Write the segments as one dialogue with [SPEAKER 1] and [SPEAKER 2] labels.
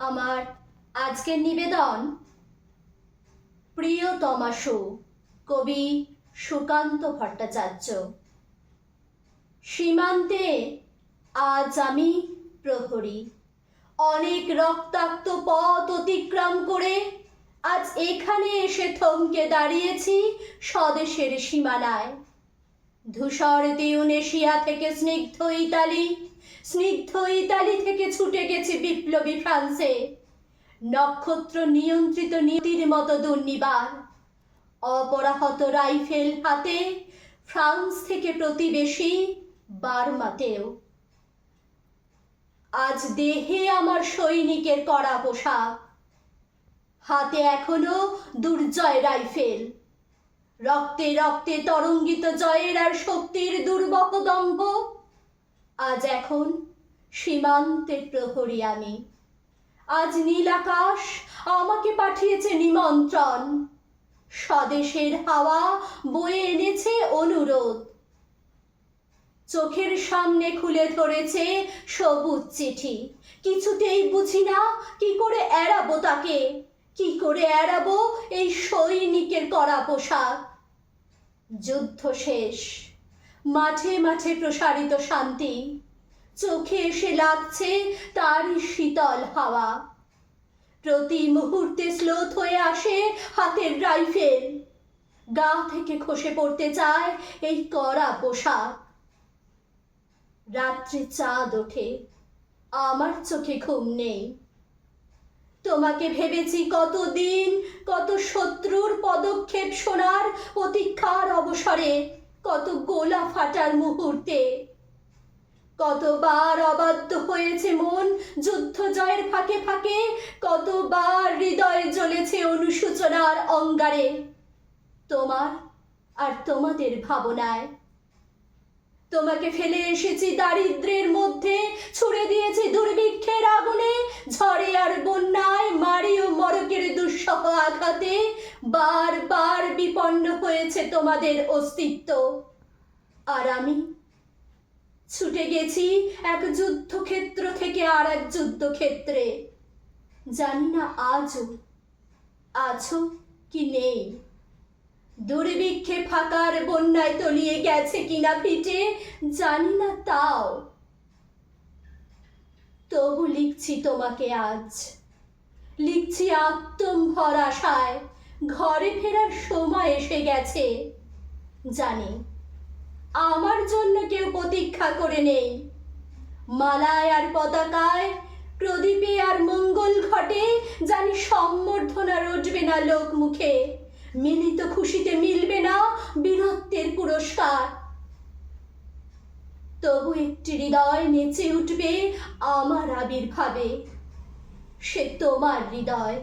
[SPEAKER 1] আমার আজকের নিবেদন প্রিয়তমাশু কবি সুকান্ত ভট্টাচার্য। সীমান্তে আজ আমি প্রহরী। অনেক রক্তাক্ত পথ অতিক্রম করে আজ এখানে এসে থমকে দাঁড়িয়েছি স্বদেশের সীমানায়। ধূসর তিউনেশিয়া থেকে স্নিগ্ধ ইতালি স্নিগ্ধ ইতালি থেকে ছুটে গেছে বিপ্লবী ফ্রান্সে। নক্ষত্র নিয়ন্ত্রিত নীতির মতো দুর্নিবার। অপরাহত রাইফেল হাতে ফ্রান্স থেকে প্রতিবেশী বার্মাতেও। আজ দেহে আমার সৈনিকের কড়া পোশাক। হাতে এখনও দুর্জয় রাইফেল। রক্তে রক্তে তরঙ্গিত জয়ের আর শক্তির দুর্বহ দম্ভ আজ এখন সীমান্তের প্রহরী আমি। আজ নীল আকাশ আমাকে পাঠিয়েছে নিমন্ত্রণ। স্বদেশের হাওয়া বয়ে এনেছে অনুরোধ। চোখের সামনে খুলে ধরেছে সবুজ চিঠি। কিছুতেই বুঝি না কি করে এড়াবো তাকে। কি করে এড়াবো এই সৈনিকের করা পোশাক। যুদ্ধ শেষ। মাঠে মাঝে প্রসারিত শান্তি। চোখে এসে লাগছে তারই শীতল হাওয়া। প্রতি মুহূর্তে স্লোথ হয়ে আসে হাতের রাইফেল। গা থেকে খসে পড়তে চায় এই কড়া পোশাক। রাত্রে চাঁদ ওঠে, আমার চোখে ঘুম নেই। তোমাকে ভেবেছি কতদিন, কত শত্রুর পদক্ষেপ শোনার প্রতীক্ষার অবসরে। কত গোলা ফাটার মুহূর্তে। কতবার অবাধ্য হয়েছে মন যুদ্ধ জয়ের ফাঁকে ফাঁকে, কতবার হৃদয়ে জ্বলেছে অনুসূচনার অঙ্গারে। তোমার আর তোমাদের ভাবনায়। তোমাকে ফেলে এসেছি দারিদ্রের মধ্যে, ছুড়ে দিয়েছি দুর্ভিক্ষের আগুনে, ঝড়ে আর বন্যায় মারি ও মরকের দুঃসহ আঘাতে বারবার বিপন্ন হয়েছে তোমাদের অস্তিত্ব। আর আমি ছুটে গেছি এক যুদ্ধক্ষেত্র থেকে আর এক যুদ্ধক্ষেত্রে। জানি না আজও, আছো কি নেই। দুর্ভিক্ষে ফাঁকার বন্যায় তলিয়ে গেছে কিনা পিঠে, জানি না তাও। তবু লিখছি তোমাকে আজ। লিখছি আত্ম ভরাশায় ঘরে ফেরার সময় এসে গেছে। জানি, আমার জন্য কেউ প্রতীক্ষা করে নেই। মালায় আর পতাকায়, প্রদীপে আর মঙ্গল ঘটে, জানি সম্বর্ধনা রটবে না লোক মুখে মিলিত খুশিতে মিলবে না বীরত্বের পুরস্কার। তবু একটি হৃদয় নেচে উঠবে আমার আবির্ভাবে। সে তোমার হৃদয়।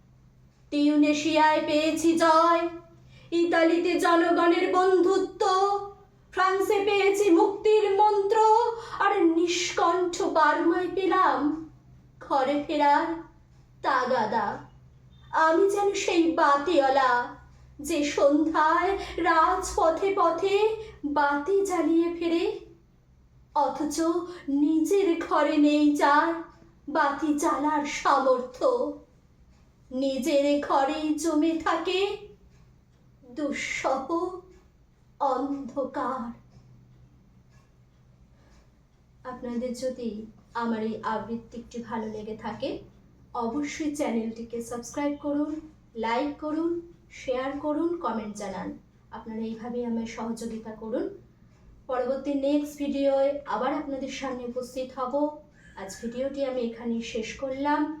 [SPEAKER 1] টিউনেশিয়ায় পেয়েছি জয়। ইতালিতে জনগণের বন্ধুত্ব, ফ্রান্সে পেয়েছি মুক্তির মন্ত্র, আর নিষ্কণ্ঠ বার্মায় পেলাম ঘরে ফেরার তাগাদা। আমি যেন সেই বাতিওয়ালা যে সন্ধ্যায় রাজপথে পথে বাতি জ্বালিয়ে ফেরে, অথচ নিজের ঘরে নেই যার বাতি জ্বালার সামর্থ্য। নিজের ঘরেই জমে থাকে দুঃসহ অন্ধকার। আপনাদের যদি আমার এই আবৃত্তিটি ভালো লেগে থাকে, অবশ্যই চ্যানেলটিকে সাবস্ক্রাইব করুন, লাইক করুন, শেয়ার করুন, কমেন্ট জানান। আপনারা এইভাবেই আমার সহযোগিতা করুন। পরবর্তী নেক্সট ভিডিওয় আবার আপনাদের সামনে উপস্থিত হব। আজ ভিডিওটি আমি এখানেই শেষ করলাম।